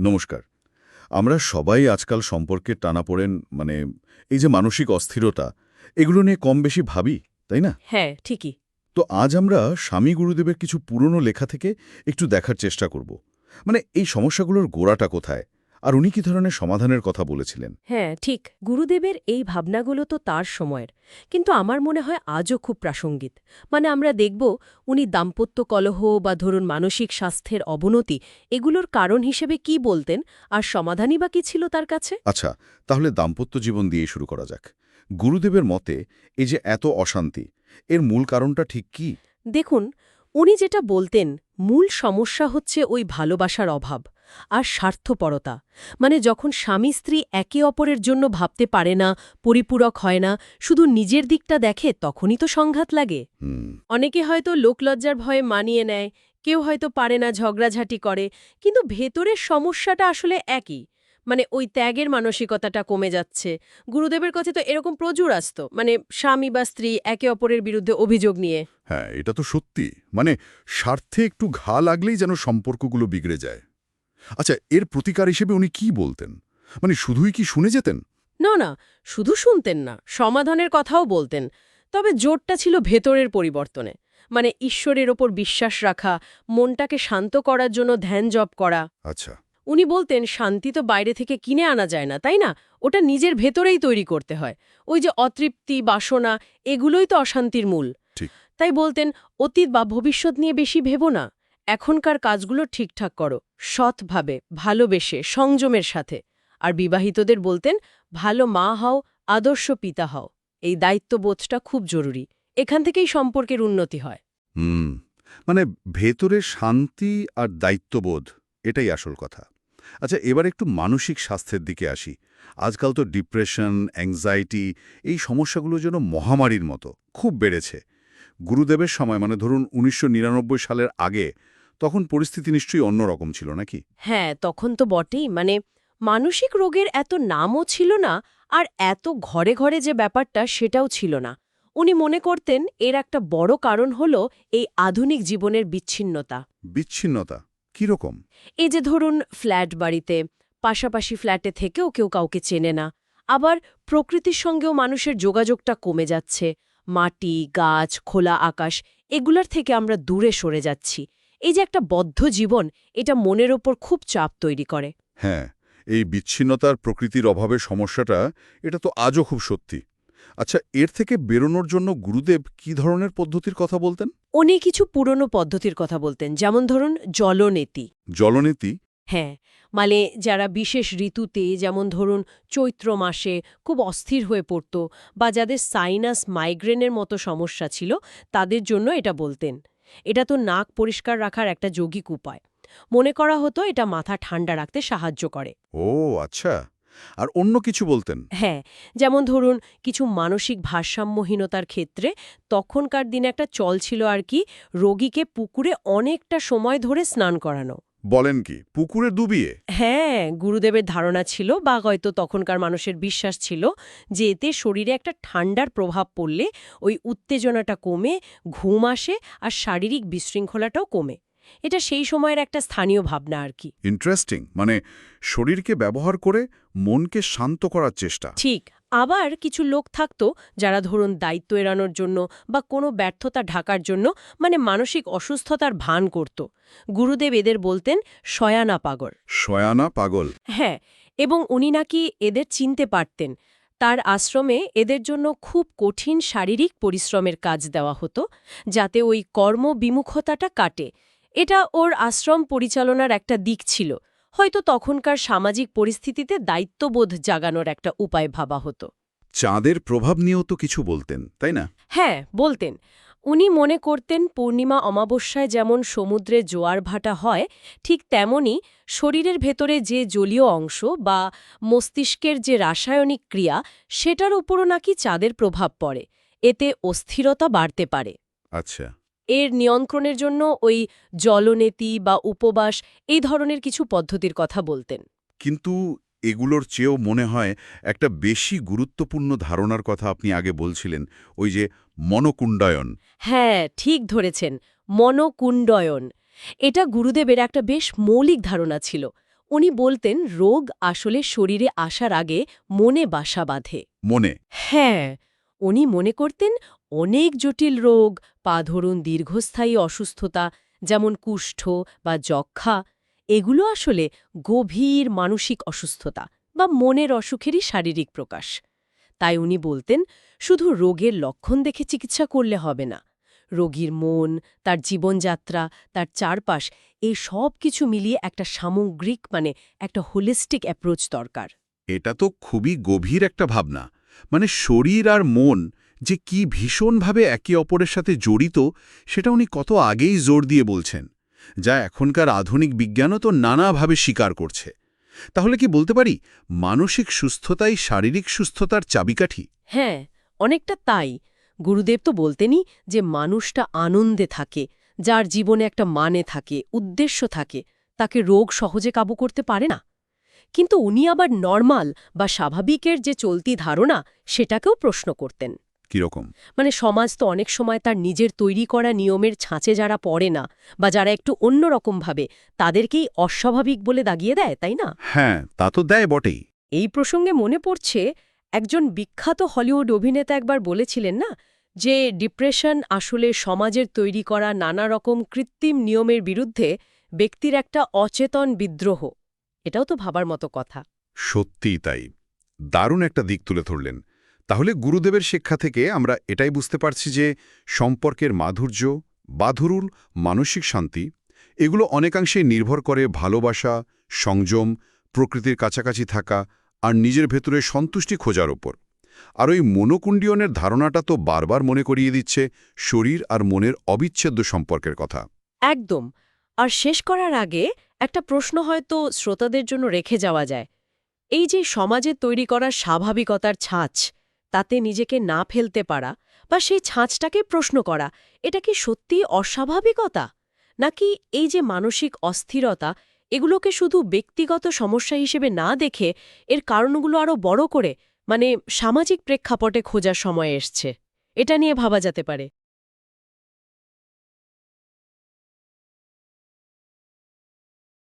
নমস্কার। আমরা সবাই আজকাল সম্পর্কে টানা পড়েন মানে এই যে মানসিক অস্থিরতা এগুলো নিয়ে কম বেশি ভাবি তাই না? হ্যাঁ ঠিকই। তো আজ আমরা স্বামী গুরুদেবের কিছু পুরনো লেখা থেকে একটু দেখার চেষ্টা করব। মানে এই সমস্যাগুলোর গোড়াটা কোথায়? আর উনি কি ধরনের সমাধানের কথা বলেছিলেন? হ্যাঁ ঠিক। গুরুদেবের এই ভাবনাগুলো তো তার সময়ের। কিন্তু আমার মনে হয় আজও খুব প্রাসঙ্গিক। মানে আমরা দেখব উনি দাম্পত্য কলহ বা ধরুন মানসিক স্বাস্থ্যের অবনতি এগুলোর কারণ হিসেবে কি বলতেন আর সমাধানই বা কি ছিল তার কাছে? আচ্ছা তাহলে দাম্পত্য জীবন দিয়ে শুরু করা যাক। গুরুদেবের মতে এই যে এত অশান্তি এর মূল কারণটা ঠিক কি? দেখুন উনি যেটা বলতেন মূল সমস্যা হচ্ছে ওই ভালোবাসার অভাব। আর স্বার্থপরতা। মানে যখন স্বামী স্ত্রী একে অপরের জন্য ভাবতে পারে না পরিপূরক হয় না শুধু নিজের দিকটা দেখে তখনই তো সংঘাত লাগে। অনেকে হয়তো লোকলজ্জার ভয়ে মানিয়ে নেয় কেউ হয়তো পারে না ঝগড়াঝাটি করে কিন্তু ভেতরের সমস্যাটা আসলে একই। মানে ওই ত্যাগের মানসিকতাটা কমে যাচ্ছে। গুরুদেবের কাছে তো এরকম প্রচুর আসত মানে স্বামী বা স্ত্রী একে অপরের বিরুদ্ধে অভিযোগ নিয়ে। হ্যাঁ এটা তো সত্যি। মানে স্বার্থে একটু ঘা লাগলেই যেন সম্পর্কগুলো বিগড়ে যায়। আচ্ছা এর প্রতিকার হিসেবে উনি কি বলতেন? মানে শুধুই কি শুনে যেতেন? না না শুধু শুনতেন না সমাধানের কথাও বলতেন তবে জোরটা ছিল ভেতরের পরিবর্তনে মানে ঈশ্বরের ওপর বিশ্বাস রাখা মনটাকে শান্ত করার জন্য ধ্যান জপ করা। আচ্ছা। উনি বলতেন শান্তি তো বাইরে থেকে কিনে আনা যায় না তাই না? ওটা নিজের ভেতরেই তৈরি করতে হয়। ওই যে অতৃপ্তি বাসনা এগুলোই তো অশান্তির মূল। তাই বলতেন অতীত বা ভবিষ্যৎ নিয়ে বেশি ভেবো না। এখনকার কাজগুলো ঠিকঠাক করো, সৎভাবে, ভালোবেসে, সংযমের সাথে। আর বিবাহিতদের বলতেন, ভালো মা হও, আদর্শ পিতা হও। এই দায়িত্ববোধটা খুব জরুরি। এখান থেকেই সম্পর্কের উন্নতি হয়। হুম মানে ভেতরে শান্তি আর দায়িত্ববোধ, এটাই আসল কথা। আচ্ছা এবার একটু মানসিক স্বাস্থ্যের দিকে আসি। আজকাল তো ডিপ্রেশন, অ্যাংজাইটি, এই সমস্যাগুলো যেন মহামারীর মতো, খুব বেড়েছে। গুরুদেবের সময় মানে ধরুন উনিশশো নিরানব্বই সালের আগে তখন পরিস্থিতি নিশ্চয়ই অন্যরকম ছিল নাকি? হ্যাঁ তখন তো বটেই। মানে মানসিক রোগের এত নামও ছিল না আর এত ঘরে ঘরে যে ব্যাপারটা সেটাও ছিল না। উনি মনে করতেন এর একটা বড় কারণ হল এই আধুনিক জীবনের বিচ্ছিন্নতা। বিচ্ছিন্নতা? কীরকম এই যে ধরুন ফ্ল্যাট বাড়িতে পাশাপাশি ফ্ল্যাটে থেকেও কেউ কাউকে চেনে না। আবার প্রকৃতির সঙ্গেও মানুষের যোগাযোগটা কমে যাচ্ছে। মাটি গাছ খোলা আকাশ এগুলার থেকে আমরা দূরে সরে যাচ্ছি। এই যে একটা বদ্ধ জীবন এটা মনের ওপর খুব চাপ তৈরি করে। হ্যাঁ এই বিচ্ছিন্নতার প্রকৃতির অভাবে সমস্যাটা এটা তো আজও খুব সত্যি। আচ্ছা এর থেকে বেরোনোর জন্য গুরুদেব কি ধরনের পদ্ধতির কথা বলতেন? উনি কিছু পুরনো পদ্ধতির কথা বলতেন যেমন ধরুন জলনেতি। জলনীতি? হ্যাঁ মানে যারা বিশেষ ঋতুতে যেমন ধরুন চৈত্র মাসে খুব অস্থির হয়ে পড়ত বা যাদের সাইনাস মাইগ্রেনের মতো সমস্যা ছিল তাদের জন্য এটা বলতেন। এটা তো নাক পরিষ্কার রাখার একটা যৌগিক উপায়। মনে করা হতো এটা মাথা ঠান্ডা রাখতে সাহায্য করে। ও আচ্ছা। আর অন্য কিছু বলতেন? হ্যাঁ যেমন ধরুন কিছু মানসিক ভারসাম্যহীনতার ক্ষেত্রে তখনকার দিনে একটা চল ছিল আর কি রোগীকে পুকুরে অনেকটা সময় ধরে স্নান করানো। বলেন কি পুকুরে ডুবিয়ে? হ্যাঁ গুরুদেবের ধারণা ছিল বা হয়তো তখনকার মানুষের বিশ্বাস ছিল যে এতে শরীরে একটা ঠান্ডার প্রভাব পড়লে ওই উত্তেজনাটা কমে ঘুম আসে আর শারীরিক বিশৃঙ্খলাটাও কমে। এটা সেই সময়ের একটা স্থানীয় ভাবনা আর কি। ইন্টারেস্টিং মানে শরীরকে ব্যবহার করে মনকে শান্ত করার চেষ্টা। ঠিক আবার কিছু লোক থাকতো যারা ধরুন দায়িত্ব এড়ানোর জন্য বা কোনো ব্যর্থতা ঢাকার জন্য মানে মানসিক অসুস্থতার ভান করত। গুরুদেব এদের বলতেন শয়ানা পাগল শয়ানা পাগল হ্যাঁ এবং উনি নাকি এদের চিনতে পারতেন। তার আশ্রমে এদের জন্য খুব কঠিন শারীরিক পরিশ্রমের কাজ দেওয়া হতো যাতে ওই কর্মবিমুখতাটা কাটে। এটা ওর আশ্রম পরিচালনার একটা দিক ছিল। হয়তো তখনকার সামাজিক পরিস্থিতিতে দায়িত্ববোধ জাগানোর একটা উপায় ভাবা হতো। চাঁদের প্রভাব নিয়েও তো কিছু বলতেন তাই না? হ্যাঁ বলতেন। উনি মনে করতেন পূর্ণিমা অমাবস্যায় যেমন সমুদ্রে জোয়ার ভাটা হয় ঠিক তেমনি শরীরের ভেতরে যে জলীয় অংশ বা মস্তিষ্কের যে রাসায়নিক ক্রিয়া সেটার উপরও নাকি চাঁদের প্রভাব পড়ে। এতে অস্থিরতা বাড়তে পারে। আচ্ছা। এর নিয়ন্ত্রণের জন্য ওই জলনেতি বা উপবাস এই ধরনের কিছু পদ্ধতির কথা বলতেন। কিন্তু এগুলোর চেয়েও মনে হয় একটা বেশি গুরুত্বপূর্ণ ধারণার কথা আপনি আগে বলছিলেন ওই যে মনকুণ্ডায়ন। হ্যাঁ ঠিক ধরেছেন মনকুণ্ডয়ন। এটা গুরুদেবের একটা বেশ মৌলিক ধারণা ছিল। উনি বলতেন রোগ আসলে শরীরে আসার আগে মনে বাসা বাঁধে। মনে? হ্যাঁ উনি মনে করতেন অনেক জটিল রোগ, পা ধরুন দীর্ঘস্থায়ী অসুস্থতা, যেমন কুষ্ঠ বা যক্ষা এগুলো আসলে গভীর মানসিক অসুস্থতা বা মনের অসুখেরই শারীরিক প্রকাশ। তাই উনি বলতেন, শুধু রোগের লক্ষণ দেখে চিকিৎসা করলে হবে না। রোগীর মন, তার জীবনযাত্রা, তার চারপাশ, এই সব কিছু মিলিয়ে একটা সামগ্রিক মানে একটা হোলিস্টিক অ্যাপ্রোচ দরকার। এটা তো খুবই গভীর একটা ভাবনা। মানে শরীর আর মন যে কি ভীষণভাবে একে অপরের সাথে জড়িত, সেটা উনি কত আগেই জোর দিয়ে বলছেন, যা এখনকার আধুনিক বিজ্ঞানও তো নানাভাবে স্বীকার করছে। তাহলে কি বলতে পারি, মানসিক সুস্থতাই শারীরিক সুস্থতার চাবিকাঠি? হ্যাঁ অনেকটা তাই। গুরুদেব তো বলতেনই যে মানুষটা আনন্দে থাকে, যার জীবনে একটা মানে থাকে, উদ্দেশ্য থাকে, তাকে রোগ সহজে কাবু করতে পারে না। কিন্তু উনি আবার নর্মাল বা স্বাভাবিকের যে চলতি ধারণা, সেটাকেও প্রশ্ন করতেন। কীরকম? মানে সমাজ তো অনেক সময় তার নিজের তৈরি করা নিয়মের ছাঁচে যারা পড়ে না বা যারা একটু অন্যরকমভাবে তাদেরকেই অস্বাভাবিক বলে দাগিয়ে দেয় তাই না? হ্যাঁ তা তো দেয় বটেই। এই প্রসঙ্গে মনে পড়ছে একজন বিখ্যাত হলিউড অভিনেতা একবার বলেছিলেন না যে ডিপ্রেশন আসলে সমাজের তৈরি করা নানা রকম কৃত্রিম নিয়মের বিরুদ্ধে ব্যক্তির একটা অচেতন বিদ্রোহ। এটাও তো ভাবার মতো কথা। সত্যিই তাই। দারুণ একটা দিক তুলে ধরলেন। তাহলে গুরুদেবের শিক্ষা থেকে আমরা এটাই বুঝতে পারছি যে সম্পর্কের মাধুর্য, বাধুরুল, মানসিক শান্তি, এগুলো অনেকাংশেই নির্ভর করে ভালোবাসা, সংযম, প্রকৃতির কাছাকাছি থাকা আর নিজের ভেতরে সন্তুষ্টি খোঁজার ওপর। আর ওই মনোকুণ্ডীয়নের ধারণাটা তো বারবার মনে করিয়ে দিচ্ছে শরীর আর মনের অবিচ্ছেদ্য সম্পর্কের কথা। একদম। আর শেষ করার আগে একটা প্রশ্ন হয়তো শ্রোতাদের জন্য রেখে যাওয়া যায়। এই যে সমাজে তৈরি করা স্বাভাবিকতার ছাঁচ তাতে নিজেকে না ফেলতে পারা বা সেই ছাঁচটাকে প্রশ্ন করা, এটা কি সত্যি অস্বাভাবিকতা? নাকি এই যে মানসিক অস্থিরতা, এগুলোকে শুধু ব্যক্তিগত সমস্যা হিসেবে না দেখে এর কারণগুলো আরও বড় করে মানে সামাজিক প্রেক্ষাপটে খোঁজার সময় এসছে? এটা নিয়ে ভাবা যেতে পারে।